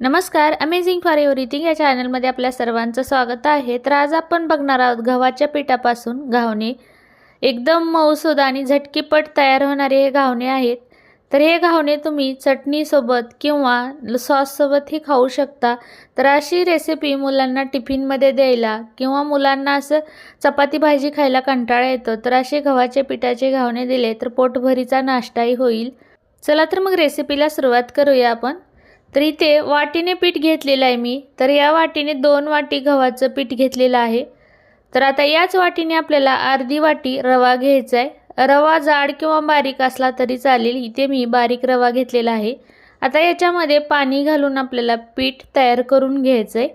नमस्कार amazing for everything या चॅनलमध्ये आपल्या सर्वांचं स्वागत आहे. तर आज आपण बघणार आहोत गव्हाच्या पिठापासून घावणे. एकदम मऊसूद आणि झटकीपट तयार होणारे हे घावणे आहेत. तर हे घावणे तुम्ही चटणीसोबत किंवा सॉससोबतही खाऊ शकता. तर अशी रेसिपी मुलांना टिफिनमध्ये द्यायला किंवा मुलांना असं चपाती भाजी खायला कंटाळा येतो तर असे गव्हाचे पिठाचे घावणे दिले तर पोटभरीचा नाश्ताही होईल. चला तर मग रेसिपीला सुरुवात करूया आपण. तर इथे वाटीने पीठ घेतलेलं आहे मी. तर या वाटीने दोन वाटी गव्हाचं पीठ घेतलेलं आहे. तर आता याच वाटीने आपल्याला अर्धी वाटी रवा घ्यायचा आहे. रवा जाड किंवा बारीक असला तरी चालेल. इथे मी बारीक रवा घेतलेला आहे. आता याच्यामध्ये पाणी घालून आपल्याला पीठ तयार करून घ्यायचं आहे.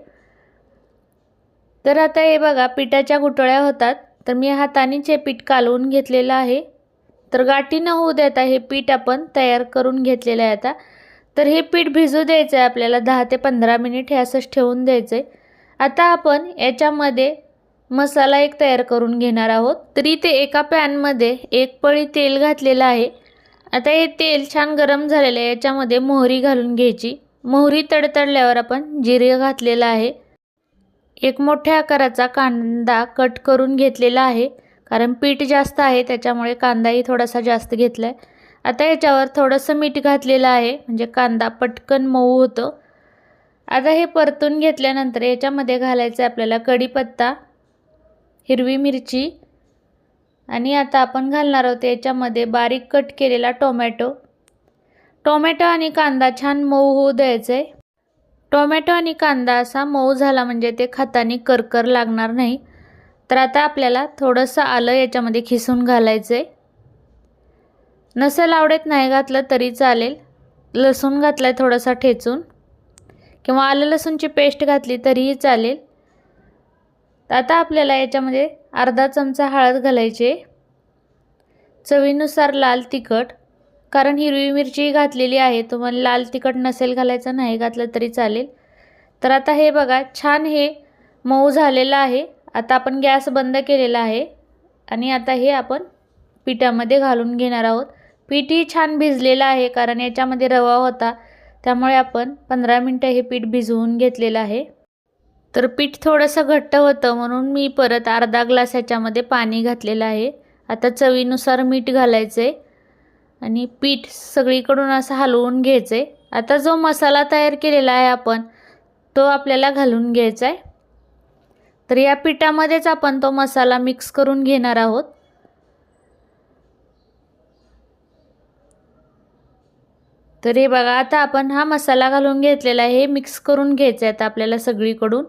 तर आता हे बघा पिठाच्या गुटळ्या होतात. तर मी हातानेच हे पीठ कालवून घेतलेलं आहे. तर गाठी न होऊ देता हे पीठ आपण तयार करून घेतलेलं आहे आता. तर हे पीठ भिजू द्यायचं आहे आपल्याला दहा ते पंधरा मिनिट हे असंच ठेवून द्यायचं आहे आता आपण याच्यामध्ये मसाला एक तयार करून घेणार आहोत. तरी ते एका पॅनमध्ये एक पळी तेल घातलेलं आहे. आता हे तेल छान गरम झालेलं आहे याच्यामध्ये मोहरी घालून घ्यायची. मोहरी तडतडल्यावर आपण जिरे घातलेलं आहे. एक मोठ्या आकाराचा कांदा कट करून घेतलेला आहे. कारण पीठ जास्त आहे त्याच्यामुळे कांदाही थोडासा जास्त घेतला आहे आता याच्यावर थोडंसं मीठ घातलेलं आहे म्हणजे कांदा पटकन मऊ होतो. आता हे परतून घेतल्यानंतर याच्यामध्ये घालायचं आहे आपल्याला कढीपत्ता हिरवी मिरची आणि आता आपण घालणार आहोत याच्यामध्ये बारीक कट केलेला टोमॅटो. टोमॅटो आणि कांदा छान मऊ होऊ द्यायचं आहे टोमॅटो आणि कांदा असा मऊ झाला म्हणजे ते खातानी करकर लागणार नाही. तर आता आपल्याला थोडंसं आलं याच्यामध्ये खिसून घालायचं आहे नसेल आवडत नाही घातलं तरी चालेल. लसूण घातला आहे थोडासा ठेचून. किंवा आलं लसूणची पेस्ट घातली तरीही चालेल. आता आपल्याला याच्यामध्ये अर्धा चमचा हळद घालायचे चवीनुसार लाल तिखट. कारण हिरवी मिरची घातलेली आहे तुम्हाला लाल तिखट नसेल घालायचं नाही घातलं तरी चालेल. तर आता हे बघा छान हे मऊ झालेलं आहे. आता आपण गॅस बंद केलेला आहे. आणि आता हे आपण पिठामध्ये घालून घेणार आहोत. पीठही छान भिजलेलं आहे कारण याच्यामध्ये रवा होता. त्यामुळे आपण पंधरा मिनटं हे पीठ भिजवून घेतलेलं आहे. तर पीठ थोडंसं घट्ट होतं म्हणून मी परत अर्धा ग्लास ह्याच्यामध्ये पाणी घातलेलं आहे. आता चवीनुसार मीठ घालायचं आहे आणि पीठ सगळीकडून असं हलवून घ्यायचं आहे आता जो मसाला तयार केलेला आहे आपण तो आपल्याला घालून घ्यायचा आहे तर या पिठामध्येच आपण तो मसाला मिक्स करून घेणार आहोत. तर हे बघा आता आपण हा मसाला घालून घेतलेला आहे. हे मिक्स करून घ्यायचं आहे आता आपल्याला सगळीकडून.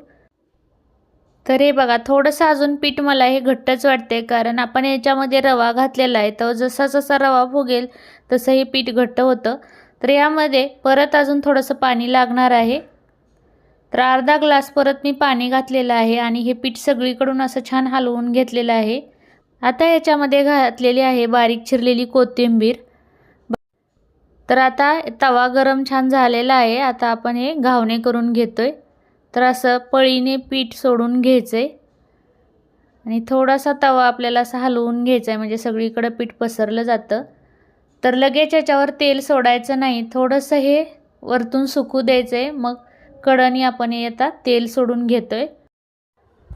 तर हे बघा थोडंसं अजून पीठ मला हे घट्टच वाटते कारण आपण याच्यामध्ये रवा घातलेला आहे. तर जसा जसा रवा फुगेल तसं हे पीठ घट्ट होतं. तर यामध्ये परत अजून थोडंसं पाणी लागणार आहे. तर अर्धा ग्लास परत मी पाणी घातलेलं आहे आणि हे पीठ सगळीकडून असं छान हलवून घेतलेलं आहे. आता याच्यामध्ये घातलेली आहे बारीक चिरलेली कोथिंबीर. तर आता तवा गरम छान झालेला आहे. आता आपण हे घावणे करून घेतोय. तर असं पळीने पीठ सोडून घ्यायचं आहे आणि थोडासा तवा आपल्याला असं हलवून घ्यायचा आहे म्हणजे सगळीकडं पीठ पसरलं जातं. तर लगेच याच्यावर तेल सोडायचं नाही. थोडंसं हे वरतून सुकू द्यायचं आहे मग कडणी आपण हे आता तेल सोडून घेतो आहे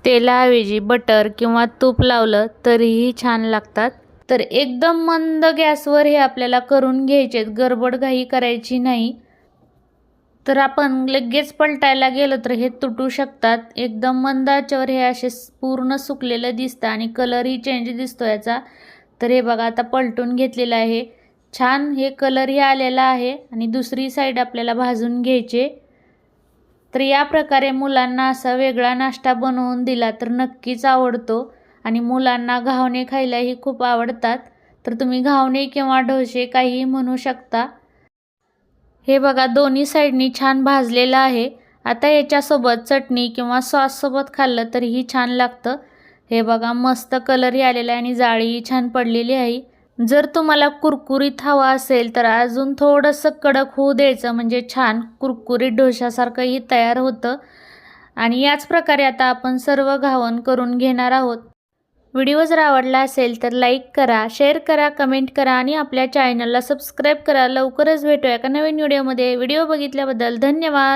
तेलाऐवजी बटर किंवा तूप लावलं तरीही छान लागतात. तर एकदम मंद गॅसवर हे आपल्याला करून घ्यायचे गडबड काही करायची नाही. तर आपण लगेच पलटायला गेलो तर हे तुटू शकतात. एकदम मंदाच्यावर हे असे पूर्ण सुकलेलं दिसतं आणि कलरही चेंज दिसतो याचा. तर हे बघा आता पलटून घेतलेलं आहे. छान हे कलरही आलेला आहे आणि दुसरी साईड आपल्याला भाजून घ्यायचे. तर या प्रकारे मुलांना असा वेगळा नाश्ता बनवून दिला तर नक्कीच आवडतो. आणि मुलांना घावणे खायलाही खूप आवडतात. तर तुम्ही घावणे किंवा ढोसे काहीही म्हणू शकता. हे बघा दोन्ही साईडनी छान भाजलेलं आहे. आता याच्यासोबत चटणी किंवा सॉससोबत खाल्लं तरीही छान लागतं. हे बघा मस्त कलरही आलेला आहे आणि जाळीही छान पडलेली आहे. जर तुम्हाला कुरकुरीत हवा असेल तर अजून थोडंसं कडक होऊ द्यायचं म्हणजे छान कुरकुरीत डोशासारखंही तयार होतं. आणि याच प्रकारे आता आपण सर्व घावन करून घेणार आहोत. व्हिडिओ जर आवडला असेल तर लाईक करा शेअर करा कमेंट करा आणि आपल्या चॅनलला सबस्क्राईब करा. लवकरच भेटूया एका नवीन व्हिडिओमध्ये. व्हिडिओ बघितल्याबद्दल धन्यवाद.